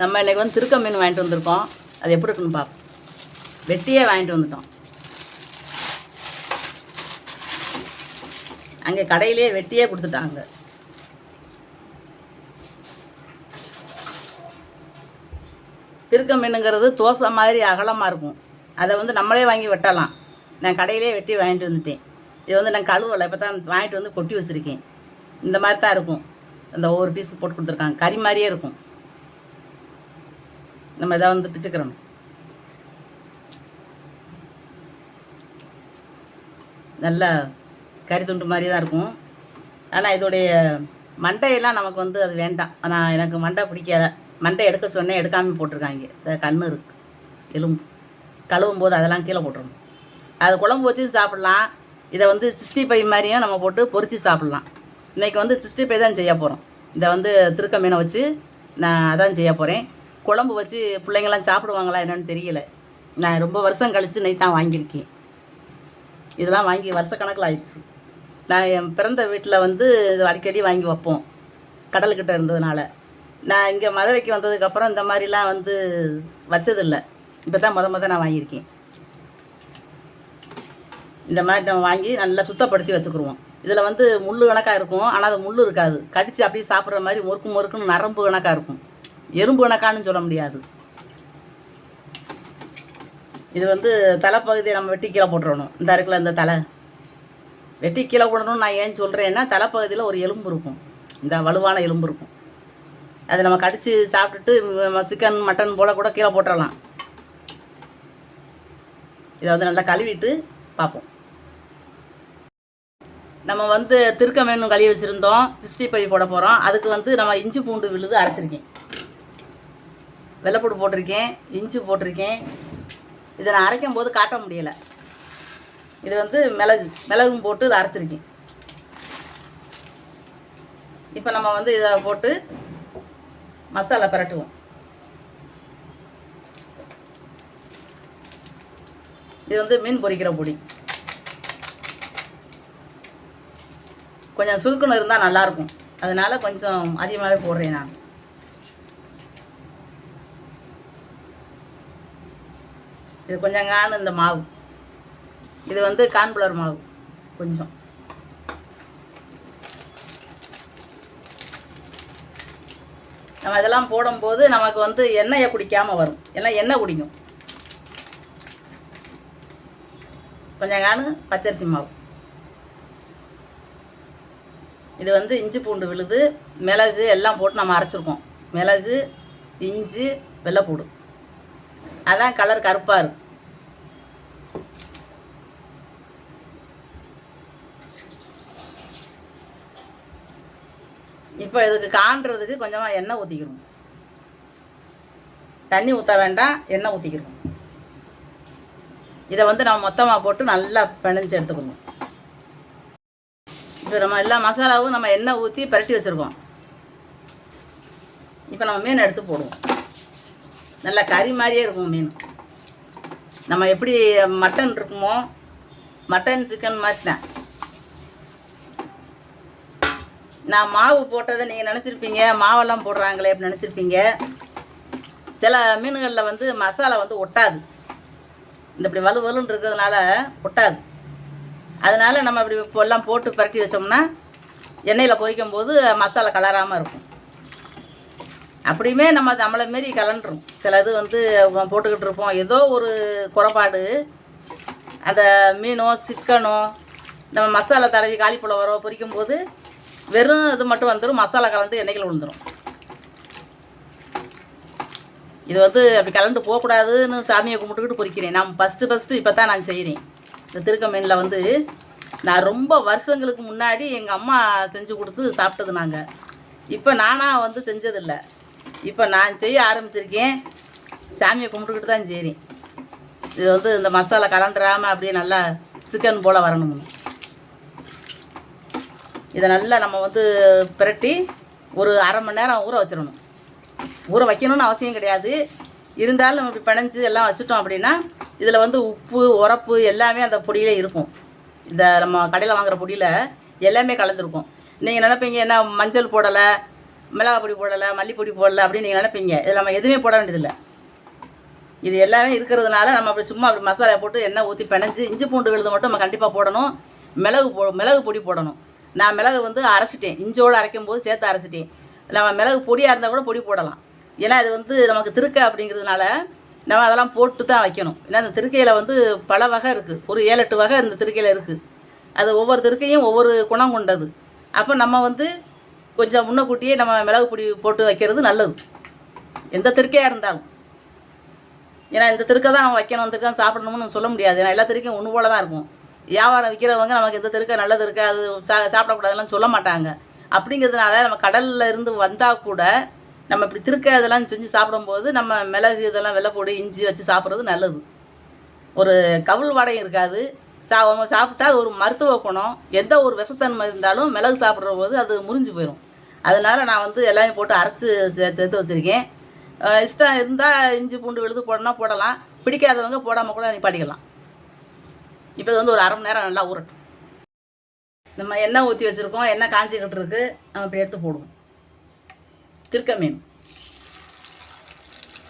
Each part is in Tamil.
நம்ம இன்றைக்கி வந்து திருக்க மீன் வாங்கிட்டு வந்திருக்கோம். அது எப்படி இருக்குன்னு பார்ப்போம் வெட்டியே வாங்கிட்டு வந்துட்டோம். அங்கே கடையிலேயே வெட்டியே கொடுத்துட்டாங்க. திருக்க மீனுங்கிறது தோசை மாதிரி அகலமாக இருக்கும். அதை வந்து நம்மளே வாங்கி வெட்டலாம். நான் கடையிலே வெட்டி வாங்கிட்டு வந்துட்டேன். இது வந்து நான் கழுவலை. இப்போ தான் வாங்கிட்டு வந்து கொட்டி வச்சுருக்கேன். இந்த மாதிரி தான் இருக்கும். அந்த ஒவ்வொரு பீஸ் போட்டு கொடுத்துருக்காங்க. கறி மாதிரியே இருக்கும். நம்ம எதாவது வந்து பிச்சுக்கிறோம். நல்லா கறி துண்டு மாதிரி தான் இருக்கும். ஆனால் இதோடைய மண்டையெல்லாம் நமக்கு வந்து அது வேண்டாம். ஆனால் எனக்கு மண்டை பிடிக்கல. மண்டை எடுக்க சொன்னேன் எடுக்காமல் போட்டிருக்காங்க. இந்த கண்ணு இருக்கு எலும்பு. கழுவும் போது அதெல்லாம் கீழே போட்டுருணும் அது குழம்பு வச்சு சாப்பிட்லாம். இதை வந்து சிக்ஸ்டி பை மாதிரியும் நம்ம போட்டு பொறிச்சு சாப்பிட்லாம். இன்றைக்கி வந்து சிக்ஸ்டி பை தான் செய்ய போகிறோம் இதை வந்து திருக்க மீனை வச்சு நான் அதான் செய்ய போகிறேன் குழம்பு வச்சு பிள்ளைங்களாம் சாப்பிடுவாங்களா என்னன்னு தெரியல. நான் ரொம்ப வருஷம் கழித்து நெய் தான் வாங்கியிருக்கேன். இதெல்லாம் வாங்கி வருஷக்கணக்கில் ஆயிடுச்சு. நான் என் பிறந்த வீட்டில் வந்து இது அடிக்கடி வாங்கி வைப்போம். கடல்கிட்ட இருந்ததுனால. நான் இங்கே மதுரைக்கு வந்ததுக்கப்புறம் இந்த மாதிரிலாம் வந்து வச்சதில்லை. இப்போ தான் முத முத நான் வாங்கியிருக்கேன். இந்த மாதிரி நம்ம வாங்கி நல்லா சுத்தப்படுத்தி வச்சுக்கிருவோம். இதில் வந்து முள் கணக்காக இருக்கும். ஆனால் அது முள் இருக்காது. கடித்து அப்படியே சாப்பிட்ற மாதிரி முறுக்கு முறுக்குன்னு நரம்பு கணக்காக இருக்கும். எறும்பு கணக்கான்னு சொல்ல முடியாது. இது வந்து தலைப்பகுதியை நம்ம வெட்டி கீழே போட்டுறணும். இந்த இருக்குல்ல இந்த தலை. வெட்டி கீழே போடணும்னு நான் ஏன் சொல்கிறேன்னா தலைப்பகுதியில் ஒரு எலும்பு இருக்கும். இந்த வலுவான எலும்பு இருக்கும். அதை நம்ம கடித்து சாப்பிட்டுட்டு நம்ம சிக்கன் மட்டன் போல் கூட கீழே போட்டுடலாம் இதை வந்து நல்லா கழுவிட்டு பார்ப்போம். நம்ம வந்து திருக்க மீன் கழுவி வச்சுருந்தோம். சிக்ஸ்டி பை போட போகிறோம் அதுக்கு வந்து நம்ம இஞ்சி பூண்டு விழுது அரைச்சிருக்கேன். வெள்ளைப்பூடு போட்டிருக்கேன் இஞ்சி போட்டிருக்கேன். இதை நான் அரைக்கும் போது காட்ட முடியலை. இது வந்து மிளகு மிளகும் போட்டு இதை அரைச்சிருக்கேன். இப்போ நம்ம வந்து இதை போட்டு மசாலா பிரட்டுவோம். இது வந்து மீன் பொரிக்கிற பொடி. கொஞ்சம் சுருக்குன்னு இருந்தால் நல்லாயிருக்கும் அதனால கொஞ்சம் அதிகமாகவே போடுறேன் நான். இது கொஞ்சம் இந்த மாவு. இது வந்து கான்புலர் மாவு கொஞ்சம். நம்ம இதெல்லாம் போடும்போது நமக்கு வந்து எண்ணெயை குடிக்காமல் வரும். எல்லாம் எண்ணெய் குடிக்கும். கொஞ்சம் காணு பச்சரிசி மாவு. இது வந்து இஞ்சி பூண்டு விழுது மிளகு எல்லாம் போட்டு நம்ம அரைச்சிருக்கோம். மிளகு இஞ்சி வெள்ளைப்பூடு அதான் கலர் கருப்பாக இருக்கும் இப்போ இதுக்கு காண்றதுக்கு கொஞ்சமாக எண்ணெய் ஊற்றிக்கிறோம் தண்ணி ஊற்ற வேண்டாம் எண்ணெய் ஊற்றிக்கிறோம் இதை வந்து நம்ம மொத்தமாக போட்டு நல்லா பிணைஞ்சு எடுத்துக்கணும். இப்போ நம்ம எல்லா மசாலாவும் நம்ம எண்ணெய் ஊற்றி பரட்டி வச்சுருக்கோம். இப்போ நம்ம மீன் எடுத்து போடுவோம். நல்லா கறி மாதிரியே இருக்கும் மீன். நம்ம எப்படி மட்டன் இருக்குமோ மட்டன் சிக்கன் மாதிரி தான். நான் மாவு போட்டதை நீங்கள் நினச்சிருப்பீங்க மாவெல்லாம் போடுறாங்களே அப்படின்னு நினச்சிருப்பீங்க. சில மீன்களில் வந்து மசாலா வந்து ஒட்டாது. இந்த இப்படி வலு வலுன்னு இருக்கிறதுனால ஒட்டாது. அதனால் நம்ம இப்படி இப்போ எல்லாம் போட்டு பரட்டி வச்சோம்னா எண்ணெயில் பொரிக்கும் போது மசாலா கலராமல் இருக்கும். அப்படியுமே நம்ம நம்மளை மாரி கலண்டுரும் சில இது வந்து போட்டுக்கிட்டு இருப்போம். ஏதோ ஒரு குறைபாடு. அந்த மீனோ சிக்கனோ நம்ம மசாலா தடவி காலிப்புலவரோ பொரிக்கும் போது வெறும் இது மட்டும் வந்துடும் மசாலா கலந்து எண்ணெய்கள் விழுந்துடும் இது வந்து அப்படி கலந்து போகக்கூடாதுன்னு சாமியை கும்பிட்டுக்கிட்டு பொறிக்கிறேன். நான் ஃபஸ்ட்டு ஃபஸ்ட்டு இப்போ தான் நான் செய்கிறேன் இந்த திருக்க மீனில் வந்து நான் ரொம்ப வருஷங்களுக்கு முன்னாடி எங்கள் அம்மா செஞ்சு கொடுத்து சாப்பிட்டது நாங்கள் இப்போ நானாக வந்து செஞ்சதில்லை. இப்போ நான் செய்ய ஆரம்பிச்சிருக்கேன். சாமியை கும்பிட்டுக்கிட்டு தான் செய்கிறேன் இது வந்து இந்த மசாலா கலண்டுறாமல் அப்படியே நல்லா சிக்கன் போல் வரணும். இதை நல்லா நம்ம வந்து பிரட்டி ஒரு அரை மணி நேரம் ஊற வச்சிடணும். ஊற வைக்கணும்னு அவசியம் கிடையாது. இருந்தாலும் இப்படி பிணைஞ்சு எல்லாம் வச்சுட்டோம் அப்படின்னா இதில் வந்து உப்பு உரப்பு எல்லாமே அந்த பொடியில் இருக்கும். இந்த நம்ம கடையில் வாங்குகிற பொடியில் எல்லாமே கலந்துருக்கும். நீங்கள் நினைப்பீங்க என்ன மஞ்சள் போடலை மிளகா பொடி போடலை மல்லிப்பொடி போடலை அப்படின்னு நீங்கள் நினைப்பீங்க. இதில் நம்ம எதுவுமே போட வேண்டியதில்லை. இது எல்லாமே இருக்கிறதுனால நம்ம அப்படி சும்மா அப்படி மசாலா போட்டு எண்ணெய் ஊற்றி பிணைஞ்சு இஞ்சி பூண்டு விழுது மட்டும் நம்ம கண்டிப்பாக போடணும். மிளகு போ மிளகு பொடி போடணும். நான் மிளகு வந்து அரைச்சிட்டேன். இஞ்சோடு அரைக்கும் போது சேர்த்து அரைச்சிட்டேன். நம்ம மிளகு பொடியாக இருந்தால் கூட பொடி போடலாம். ஏன்னா இது வந்து நமக்கு திருக்க அப்படிங்கிறதுனால நம்ம அதெல்லாம் போட்டு தான் வைக்கணும். ஏன்னா இந்த திருக்கையில் வந்து பல வகை இருக்குது ஒரு ஏழு எட்டு வகை இந்த திருக்கையில் இருக்குது அது ஒவ்வொரு திருக்கையும் ஒவ்வொரு குணம் கொண்டது. அப்போ நம்ம வந்து கொஞ்சம் முன்னக்கூட்டியே நம்ம மிளகு பொடி போட்டு வைக்கிறது நல்லது. எந்த திருக்கையாக இருந்தாலும். ஏன்னா இந்த திருக்கை தான் நம்ம வைக்கணும் திருக்கம் சாப்பிடணும்னு சொல்ல முடியாது. ஏன்னா எல்லா திருக்கையும் ஒன்று போல தான் இருக்கும். வியாபாரம் விற்கிறவங்க நமக்கு இந்த திருக்கை நல்லது இருக்கா அது சா சாப்பிடக்கூடாதுலாம் சொல்ல மாட்டாங்க. அப்படிங்கிறதுனால நம்ம கடலில் இருந்து வந்தால் கூட நம்ம இப்படி திருக்க இதெல்லாம் செஞ்சு சாப்பிடும்போது நம்ம மிளகு இதெல்லாம் வெள்ளைப்பொடி இஞ்சி வச்சு சாப்பிட்றது நல்லது. ஒரு கவுள் வாடையும் இருக்காது. சா சாப்பிட்டா அது ஒரு மருத்துவ குணம். எந்த ஒரு விஷத்தன்மை இருந்தாலும் மிளகு சாப்பிட்ற போது அது முறிஞ்சு போயிடும் அதனால நான் வந்து எல்லாமே போட்டு அரைச்சி சேர்த்து வச்சுருக்கேன். இஷ்டம் இருந்தால் இஞ்சி பூண்டு விழுது போடணும்னா போடலாம். பிடிக்காதவங்க போடாமல் கூட நிப்பாட்டிக்கலாம் இப்போ இது வந்து ஒரு அரை மணி நேரம் நல்லா ஊறட்டும். நம்ம எண்ணெய் ஊற்றி வச்சுருக்கோம். எண்ணெய் காஞ்சிக்கிட்டு இருக்கு. நம்ம இப்படி எடுத்து போடுவோம். திருக்க மீன்.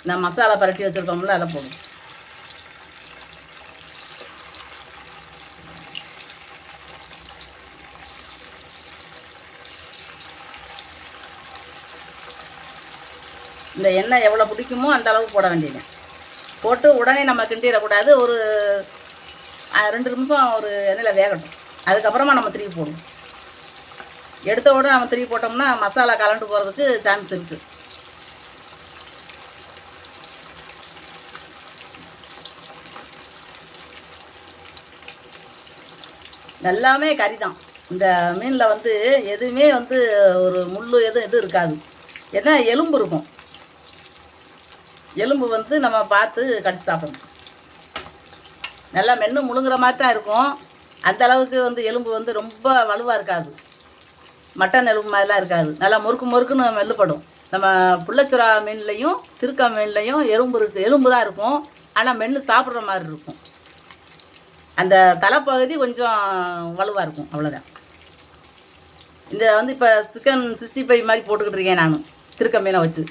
நான் மசாலா பரட்டி வச்சுருக்கோம்ல அதை போடுவோம். இந்த எண்ணெய் எவ்வளோ பிடிக்குமோ அந்த அளவு போட வேண்டியது. போட்டு உடனே நம்ம கிண்டிடக்கூடாது. ஒரு ரெண்டு நிமிஷம் ஒரு எண்ணெயில் வேகட்டும். அதுக்கப்புறமா நம்ம திருப்பி போடணும். எடுத்த உடனே நம்ம திருப்பி போட்டோம்னா மசாலா கலண்டு போகிறதுக்கு சான்ஸ் இருக்குது எல்லாமே கறி தான் இந்த மீனில் வந்து எதுவுமே வந்து ஒரு முள் எதுவும் எதுவும் இருக்காது. ஏன்னா எலும்பு இருக்கும். எலும்பு வந்து நம்ம பார்த்து கடிச்சு சாப்பிடணும். நல்லா மென்று முழுங்குற மாதிரி தான் இருக்கும். அந்த அளவுக்கு வந்து எலும்பு வந்து ரொம்ப வலுவாக இருக்காது. மட்டன் எலும்பு மாதிரிலாம் இருக்காது. நல்லா முறுக்கு முறுக்குன்னு மெல்லுப்படும் நம்ம புள்ளச்சுறா மீன்லையும் திருக்கா மீன்லையும் எலும்பு இருக்குது எலும்பு தான் இருக்கும். ஆனால் மென்று சாப்பிட்ற மாதிரி இருக்கும். அந்த தலைப்பகுதி கொஞ்சம் வலுவாக இருக்கும். அவ்வளோதான் இந்த வந்து இப்போ சிக்கன் சிக்ஸ்டி ஃபைவ் மாதிரி போட்டுக்கிட்டு இருக்கேன் நான். திருக்க மீனை வச்சு.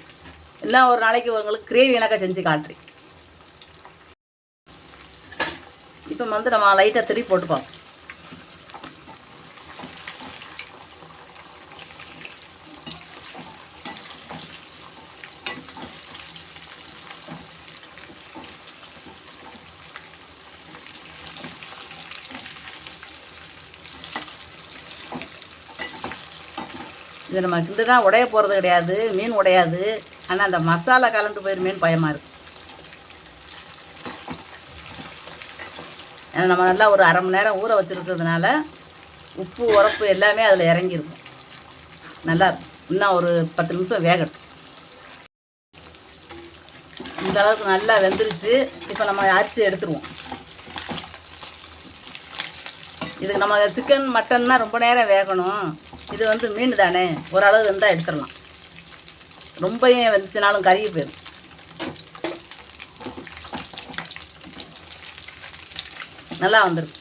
எல்லாம் ஒரு நாளைக்கு உங்களுக்கு கிரேவி எனக்கா செஞ்சு காட்டுறேன். இப்போ வந்து நம்ம லைட்டாக திருப்பி போட்டுப்போம். இது நம்ம கிண்டுனா உடைய போகிறது கிடையாது மீன் உடையாது. ஆனால் அந்த மசாலா கலந்து போயிருமேன்னு பயமாக இருக்குது ஏன்னா நம்ம நல்லா ஒரு அரை மணி நேரம் ஊற வச்சுருக்கிறதுனால உப்பு உரப்பு எல்லாமே அதில் இறங்கியிருக்கும். நல்லா இன்னும் ஒரு பத்து நிமிஷம் வேகட்டும். இந்த அளவுக்கு நல்லா வெந்துருச்சு. இப்போ நம்ம அரிசி எடுத்துருவோம். இதுக்கு நம்ம சிக்கன் மட்டன்னா ரொம்ப நேரம் வேகணும். இது வந்து மீன் தானே. ஓரளவு வெந்தால் எடுத்துடலாம். ரொம்பவும் வெந்துச்சுனாலும் கருகி போயிடும். நல்லா வந்திருக்கு.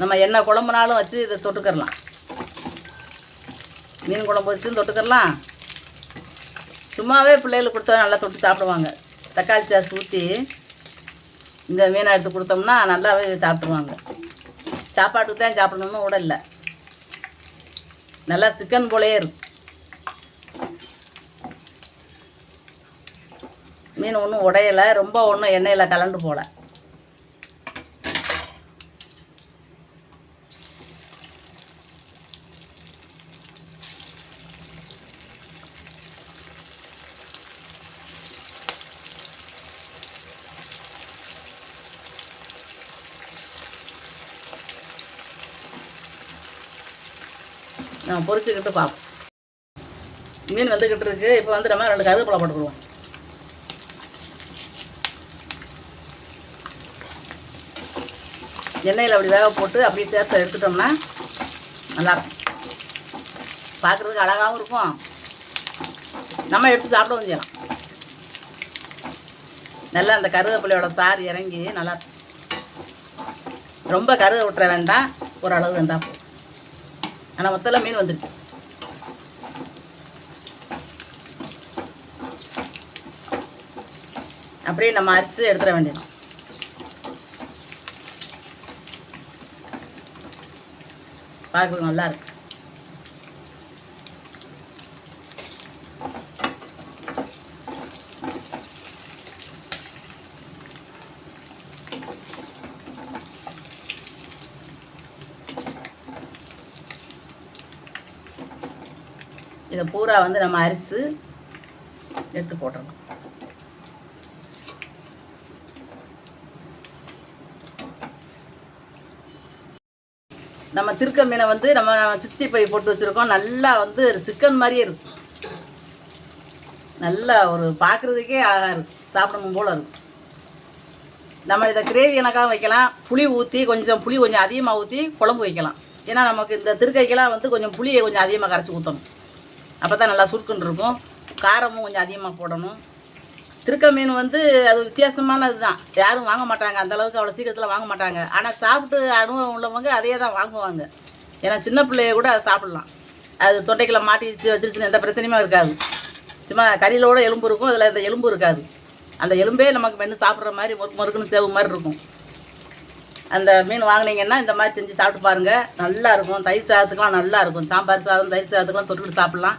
நம்ம என்ன குழம்புனாலும் வச்சு இதை தொட்டுக்கரலாம் மீன் குழம்பு வச்சு தொட்டுக்கரலாம் சும்மாவே பிள்ளைகளுக்கு கொடுத்தா நல்லா தொட்டு சாப்பிடுவாங்க. தக்காளி சாஸ் ஊற்றி இந்த மீனை எடுத்து கொடுத்தோம்னா நல்லாவே சாப்பிடுவாங்க சாப்பாட்டுக்கு தான் சாப்பிடணும்னு கூட இல்லை. நல்லா சிக்கன் போலே இருக்கும். மீன் ஒன்றும் உடையலை ரொம்ப ஒன்றும் எண்ணெயில் கலண்டு போகல நான் பொரிச்சுக்கிட்டு பார்ப்போம் மீன் வந்துக்கிட்டு இருக்கு. இப்போ வந்து நம்ம ரெண்டு கருவேப்பிலை போட்டுக்கிடுவோம். எண்ணெயில் அப்படி வேக போட்டு அப்படியே சேர்த்து எடுத்துட்டோம்னா நல்லா பார்க்குறதுக்கு அழகாகவும் இருக்கும். நம்ம எடுத்து சாப்பிடவும் செய்யலாம். நல்லா அந்த கருவேப்பிலையோட சாறு இறங்கி நல்லா ரொம்ப கருக விட்டுற வேண்டாம். ஓரளவு வேண்டாம் ஆனால் மொத்தல மீன் வந்துடுச்சு அப்படியே நம்ம அரிச்சு எடுத்துட வேண்டியது பார்க்க நல்லா இருக்கு. இதை பூரா வந்து நம்ம அரிச்சு எடுத்து போட்டுறணும். நம்ம திருக்க மீனை வந்து நம்ம சிக்ஸ்டி ஃபைவ் போட்டு வச்சுருக்கோம். நல்லா வந்து சிக்கன் மாதிரியே இருக்கும். நல்லா ஒரு பார்க்குறதுக்கே அழகாக இருக்கும். சாப்பிடணும் போல் இருக்கும். நம்ம இதை கிரேவி எனக்காக வைக்கலாம். புளி ஊற்றி கொஞ்சம் புளி கொஞ்சம் அதிகமாக ஊற்றி குழம்பு வைக்கலாம். ஏன்னா நமக்கு இந்த திருக்கைக்கெல்லாம் வந்து கொஞ்சம் புளியை கொஞ்சம் அதிகமாக கரைச்சி ஊற்றணும் அப்போ தான் நல்லா சுருக்குன்னு இருக்கும். காரமும் கொஞ்சம் அதிகமாக போடணும். திருக்க மீன் வந்து அது வித்தியாசமானது தான் யாரும் வாங்க மாட்டாங்க. அந்த அளவுக்கு அவ்வளோ சீக்கிரத்தில் வாங்க மாட்டாங்க. ஆனால் சாப்பிட்டு அனுபவம் உள்ளவங்க அதையே தான் வாங்குவாங்க. ஏன்னா சின்ன பிள்ளைய கூட அதை சாப்பிட்லாம். அது தொண்டைக்குள்ள மாட்டிச்சு வச்சிருச்சுன்னு எந்த பிரச்சனையுமே இருக்காது. சும்மா கறியிலோட எலும்பு இருக்கும் அதில் இந்த எலும்பு இருக்காது. அந்த எலும்பே நமக்கு மென்று சாப்பிட்ற மாதிரி மொறுக்கு மொறுக்குன்னு சேவு மாதிரி இருக்கும். அந்த மீன் வாங்குனீங்கன்னா இந்த மாதிரி செஞ்சு சாப்பிட்டு பாருங்கள் நல்லா இருக்கும். தயிர் சாதத்துக்குலாம் நல்லா இருக்கும். சாம்பார் சாதம் தயிர் சாதத்துக்குலாம் தொட்டுக்கிட்டு சாப்பிட்லாம்.